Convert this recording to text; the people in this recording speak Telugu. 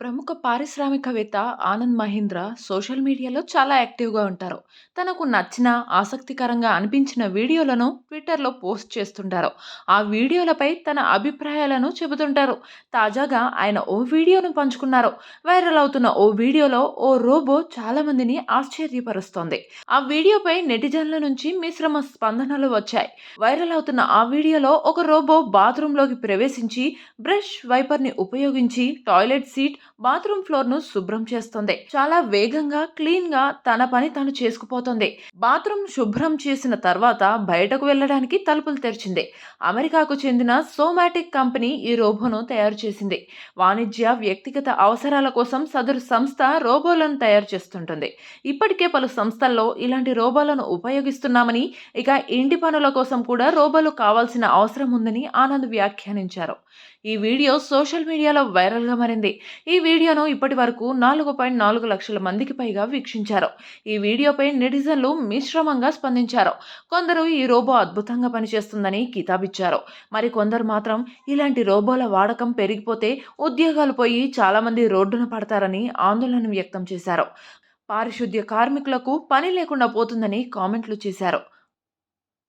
ప్రముఖ పారిశ్రామికవేత్త ఆనంద్ మహీంద్ర సోషల్ మీడియాలో చాలా యాక్టివ్గా ఉంటారు. తనకు నచ్చిన ఆసక్తికరంగా అనిపించిన వీడియోలను ట్విట్టర్లో పోస్ట్ చేస్తుంటారు. ఆ వీడియోలపై తన అభిప్రాయాలను చెబుతుంటారు. తాజాగా ఆయన ఓ వీడియోను పంచుకున్నారు. వైరల్ అవుతున్న ఓ వీడియోలో ఓ రోబో చాలామందిని ఆశ్చర్యపరుస్తోంది. ఆ వీడియోపై నెటిజన్ల నుంచి మిశ్రమ స్పందనలు వచ్చాయి. వైరల్ అవుతున్న ఆ వీడియోలో ఒక రోబో బాత్రూంలోకి ప్రవేశించి బ్రష్ వైపర్ని ఉపయోగించి టాయిలెట్ సీట్ బాత్రూమ్ ఫ్లోర్ను శుభ్రం చేస్తుంది. చాలా వేగంగా క్లీన్గా తన పని తాను చేసుకుపోతుంది. బాత్రూమ్ శుభ్రం చేసిన తర్వాత బయటకు వెళ్ళడానికి తలుపులు తెరిచింది. అమెరికాకు చెందిన సోమాటిక్ కంపెనీ ఈ రోబోను తయారు చేసింది. వాణిజ్య వ్యక్తిగత అవసరాల కోసం సదరు సంస్థ రోబోలను తయారు చేస్తుంటుంది. ఇప్పటికే పలు సంస్థల్లో ఇలాంటి రోబోలను ఉపయోగిస్తున్నామని ఇక ఇంటి పనుల కోసం కూడా రోబోలు కావాల్సిన అవసరం ఉందని ఆనంద్ వ్యాఖ్యానించారు. ఈ వీడియో సోషల్ మీడియాలో వైరల్గా మారింది. ఈ వీడియోను ఇప్పటి వరకు నాలుగు పాయింట్ నాలుగు లక్షల మందికి పైగా వీక్షించారు. ఈ వీడియోపై నెటిజన్లు మిశ్రమంగా స్పందించారు. కొందరు ఈ రోబో అద్భుతంగా పనిచేస్తుందని కితాబిచ్చారు. మరి కొందరు మాత్రం ఇలాంటి రోబోల వాడకం పెరిగిపోతే ఉద్యోగాలు పోయి చాలామంది రోడ్డున పడతారని ఆందోళన వ్యక్తం చేశారు. పారిశుద్ధ్య కార్మికులకు పని లేకుండా పోతుందని కామెంట్లు చేశారు.